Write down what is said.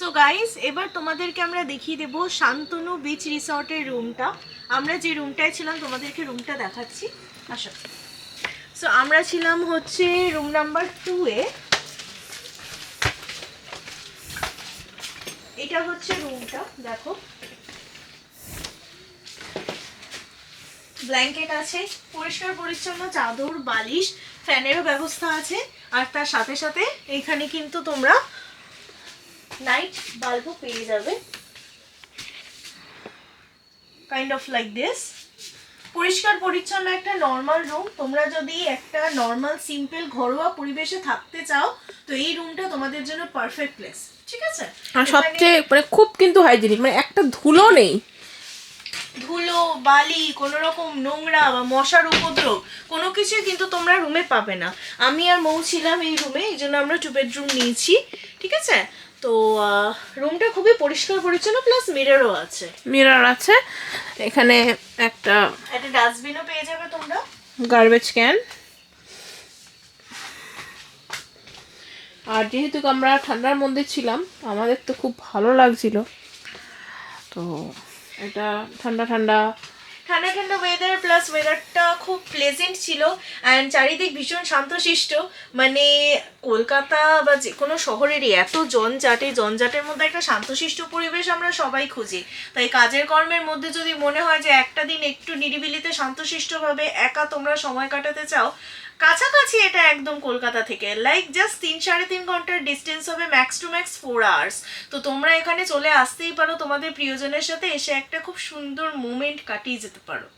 So guys এবার তোমাদেরকে আমরা দেখিয়ে দেব শান্তনু বিচ রিসর্টের রুমটা আমরা যে রুমটায় ছিলাম, তোমাদেরকে রুমটা দেখাচ্ছি। আসো। সো আমরা ছিলাম হচ্ছে রুম নাম্বার টু এ। এটা হচ্ছে রুমটা দেখো। ব্ল্যাঙ্কেট আছে, পরিষ্কার পরিচ্ছন্ন, চাদর, বালিশ ফ্যানেরও ব্যবস্থা আছে। আর তার সাথে সাথে এখানে কিন্তু তোমরা নাইট বাল্বও পেয়ে যাবে। কাইন্ড অফ লাইক দিস পরিষ্কার পরিচ্ছন্ন একটা নর্মাল রুম তোমরা যদি একটা নর্মাল সিম্পল ঘরোয়া পরিবেশে থাকতে চাও তো এই রুমটা তোমাদের জন্য পারফেক্ট প্লেস ঠিক আছে? আর সবচেয়ে মানে খুব কিন্তু হাইজেনিক মানে একটা ধুলো নেই। ধুলো বালি কোনো রকম নোংরা বা মশার উপদ্রব কোনো কিছুই কিন্তু তোমরা রুমে পাবে না। আমি আর মৌ ছিলাম এই রুমে এই জন্য আমরা টু বেডরুম নিয়েছি ঠিক আছে? তো রুমটা খুবই পরিষ্কার পরিচ্ছন্ন প্লাস মিররও আছে। মিরর আছে। এখানে একটা একটা ডাস্টবিনও পেয়ে যাবে তোমরা। গার্বেজ ক্যান আর যেহেতু আমরা ঠান্ডার মধ্যে ছিলাম আমাদের তো খুব ভালো লাগছিল। তো এটা ঠান্ডা ঠান্ডা ঠান্ডা ঠান্ডা ওয়েদার প্লাস ওয়েদারটা খুব প্লেজেন্ট ছিল অ্যান্ড চারিদিক ভীষণ শান্তশিষ্ট। মানে কলকাতা বা যে কোনো শহরেরই এত জঞ্জাটে, জঞ্জাটের মধ্যে একটা শান্তশিষ্ট পরিবেশ আমরা সবাই খুঁজি। তাই কাজের কর্মের মধ্যে যদি মনে হয় যে একটা দিন একটু নিরিবিলিতে শান্তশিষ্টভাবে একা তোমরা সময় কাটাতে চাও, কাছাকাছি এটা একদম কলকাতা থেকে। লাইক জাস্ট তিন সাড়ে তিন ঘণ্টার ডিস্টেন্স হবে max to max four hours তো তোমরা এখানে চলে আসতেই পারো তোমাদের প্রিয়জনের সাথে এসে একটা খুব সুন্দর মোমেন্ট কাটিয়ে যেতে 罢了。